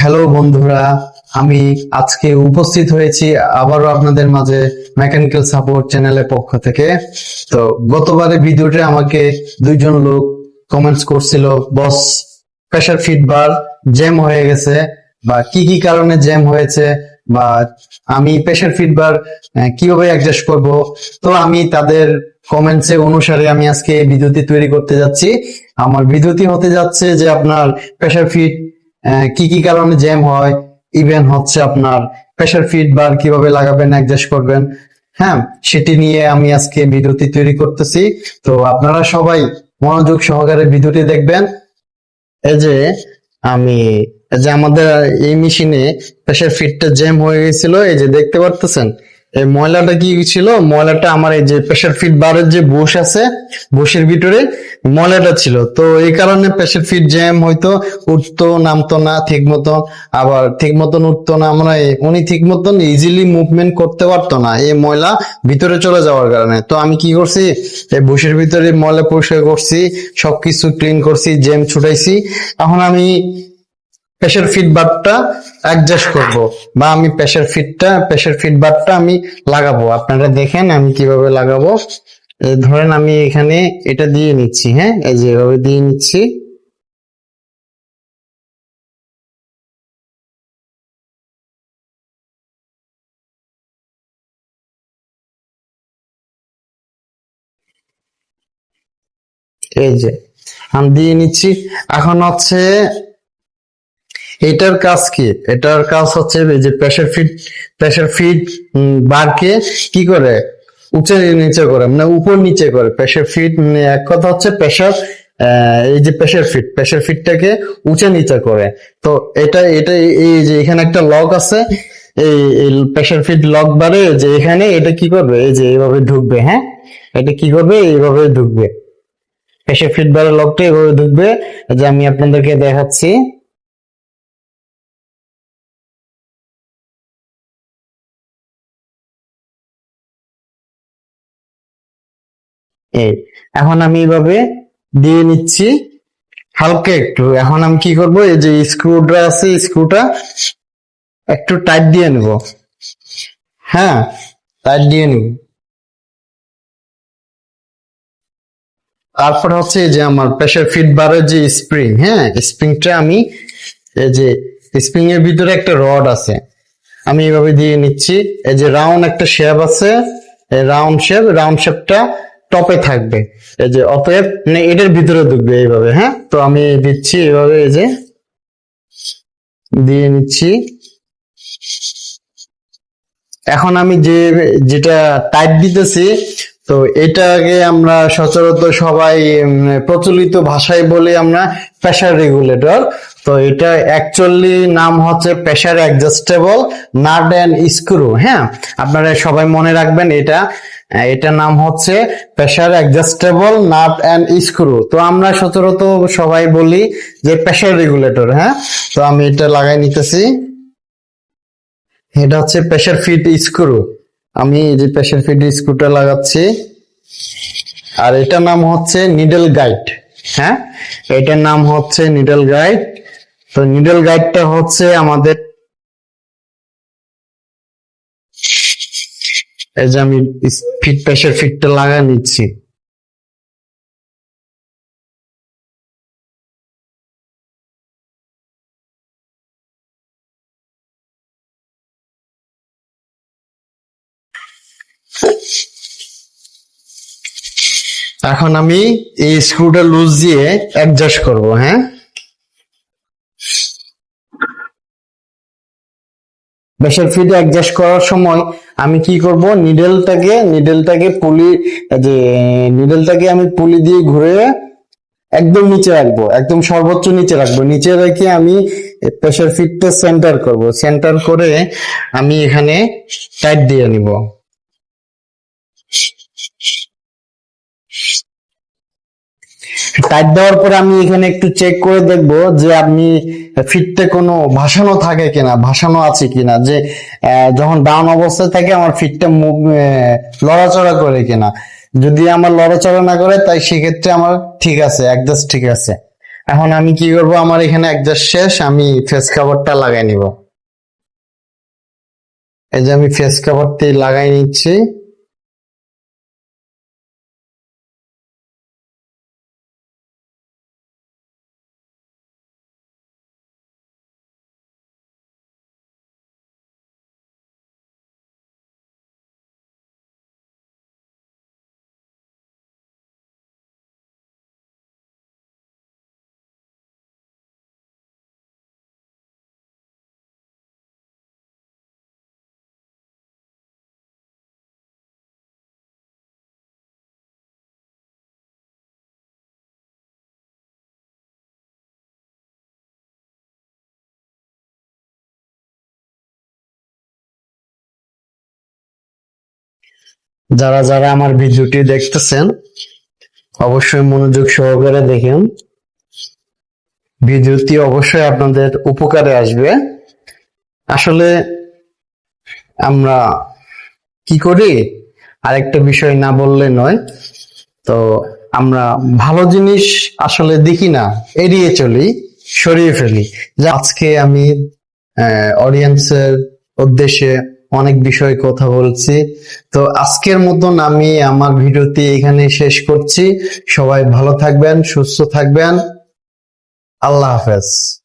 Hello বন্ধুরা। আমি আজকে উপস্থিত হয়েছি আবারও আপনাদের মাঝে মেকানিক্যাল সাপোর্ট চ্যানেলের পক্ষ থেকে। তো গতবারে ভিডিওতে আমাকে দুইজন লোক কমেন্টস করছিল বস প্রেশার ফিডবার জ্যাম হয়ে গেছে বা কি কি কারণে জ্যাম হয়েছে বা আমি প্রেশার ফিডবার কীভাবে অ্যাডজাস্ট করব? তো আমি তাদের কমেন্টস অনুসারে আমি আজকে এই ভিডিওটি তৈরি করতে যাচ্ছি। আমার ভিডিওটি হতে যাচ্ছে যে আপনার প্রেশার ফিট কি কি কারণে জ্যাম হয় ইভেন হচ্ছে আপনার প্রেশার ফিট বার কীভাবে লাগাবেন অ্যাডজাস্ট করবেন। হ্যাঁ সেটি নিয়ে আমি আজকে ভিডিওটি তৈরি করতেছি। তো আপনারা সবাই মনোযোগ সহকারে ভিডিওটি দেখবেন। এই যে আমি যে আমাদের এই মেশিনে প্রেশার ফিটটা জ্যাম হয়ে গেছিল, এই যে দেখতে পারতেছেন? এই ময়লাটা কি ছিল? ময়লাটা আমার এই যে প্রেশার ফিট বারের যে বুশ আছে বুশের ভিতরে ময়লাটা ছিল। তো এই কারণে প্রেশার ফিট জ্যাম হয়তো উঠতো, নামতো না ঠিক মতন আবার ঠিক মতন উঠতো না। মানে উনি ঠিক মতন ইজিলি মুভমেন্ট করতে পারতো না এই ময়লা ভিতরে চলে যাওয়ার কারণে। তো আমি কি করছি? এই বুশের ভিতরে ময়লা পরিষ্কার করছি, সবকিছু ক্লিন করছি, জ্যাম ছুটাইছি। এখন আমি প্রেশার ফিট বারটা অ্যাডজাস্ট করব। বা আমি প্রেশার ফিটটা প্রেশার ফিট বারটা আমি লাগাবো। আপনারা দেখেন আমি কীভাবে লাগাবো। ধরেন আমি এখানে এটা দিয়ে নিচ্ছি হ্যাঁ? এই যে এভাবে দিয়ে নিচ্ছি। এই যে, আমি দিয়ে নিচ্ছি। এখন হচ্ছে এটার কাজ কি? এটার কাজ হচ্ছে যে প্রেশার ফিট প্রেশার ফিট বারকে কি করে? উঁচে নিচে করে মানে উপর নিচে করে। প্রেশার ফিট মানে এক কথা হচ্ছে প্রেশার এই যে প্রেশার ফিট প্রেশার ফিটটাকে উঁচে নিচে করে। তো এটা এটা এই যে এখানে একটা লক আছে, এই প্রেশার ফিট লক বারে যে এখানে এটা কি করবে? এই যে এইভাবে ঢুকবে হ্যাঁ? এটা কি করবে? এইভাবে ঢুকবে। প্রেশার ফিট বারের লকটা এইভাবে ঢুকবে। যে আমি আপনাদেরকে দেখাচ্ছি। এখন আমি এভাবে দিয়ে নিচ্ছি হালকা একটু। এখন আমি কি করব? এই যে স্ক্রুটা আছে স্ক্রুটা একটু টাইট দিয়ে নেব। হ্যাঁ টাইট দিয়ে নেব। তারপর হচ্ছে যে আমার প্রেশার ফিট বারের যে স্প্রিং হ্যাঁ স্প্রিংটা আমি এই যে স্প্রিং এর ভিতরে একটা রড আছে। আমি এভাবে দিয়ে নিচ্ছি। এই যে রাউন্ড একটা শেপ আছে রাউন্ড শেপ রাউন্ড শেপটা টপে থাকবে। এই যে অতএব মানে এটার ভিতরে ঢুকবে এইভাবে হ্যাঁ? তো আমি দিচ্ছি এইভাবে, এই যে দিয়ে নিচ্ছি। এখন আমি যে, যেটা টাইট দিতেছি, তো এটাকে আমরা সচরাচর সবাই প্রচলিত ভাষায় বলি আমরা প্রেশার রেগুলেটর তো এটা অ্যাকচুয়ালি নাম হচ্ছে pressure adjustable nut and screw হ্যাঁ? আপনারা সবাই মনে রাখবেন এটা। এটার নাম হচ্ছে pressure adjustable nut and screw. তো আমরা সচরাচর সবাই বলি যে প্রেশার রেগুলেটর হ্যাঁ? তো আমি এটা লাগাই নিতেছি। এটা হচ্ছে প্রেশার ফিট স্ক্রু। আমি যে প্রেশার ফিট স্ক্রুটা লাগাচ্ছি। আর এটার নাম হচ্ছে নিডল গাইড হ্যাঁ? এটার নাম হচ্ছে নিডল গাইড। তো নিডল গাইডটা হচ্ছে আমাদের এই যে আমি ফিট প্রেশার ফিটটা লাগা নিচ্ছি। এখন আমি এই স্ক্রুটা লুজ দিয়ে অ্যাডজাস্ট করব হ্যাঁ? প্রেশার ফিট অ্যাডজাস্ট করার সময় আমি কি করব? নিডেলটাকে নিডেলটাকে পুলি যে নিডেলটাকে আমি পুলি দিয়ে ঘুরে একদম নিচে রাখব, একদম সর্বোচ্চ নিচে রাখব। নিচে রেখে আমি প্রেশার ফিটটা সেন্টার করব। সেন্টার করে আমি এখানে টাইট দিয়ে নিব। টাইট দেওয়ার পরে আমি এখানে একটু চেক করে দেখব যে আপনি ফিটটা কোনো ভাসানো থাকে কিনা, ভাসানো আছে কিনা, যে যখন ডাউন অবস্থায় থাকে আমার ফিটটা মুভ লড়াচড়া করে কিনা। যদি আমার লড়াচড়া না করে, তাই সেক্ষেত্রে আমার ঠিক আছে একজাস্ট ঠিক আছে। এখন আমি কি করব, আমার এখানে একজাস্ট শেষ, আমি ফেস কাভারটা লাগাই নিব। এই যে আমি ফেস কাভারটি লাগাই নিচ্ছি। যারা যারা আমার ভিডিওটি দেখতেছেন, অবশ্যই মনোযোগ সহকারে দেখেন। ভিডিওটি অবশ্যই আপনাদের উপকারে আসবে। আসলে আমরা কি করি? আরেকটা বিষয় না বললে নয়। তো আমরা ভালো জিনিস আসলে দেখি না, এড়িয়ে চলি, সরিয়ে ফেলি। আজকে আমি অডিয়েন্সের উদ্দেশ্যে অনেক বিষয়ে কথা বলছি। তো আজকের মতন আমি আমার ভিডিওটি এখানে শেষ করছি। সবাই ভালো থাকবেন, সুস্থ থাকবেন। আল্লাহ হাফেজ।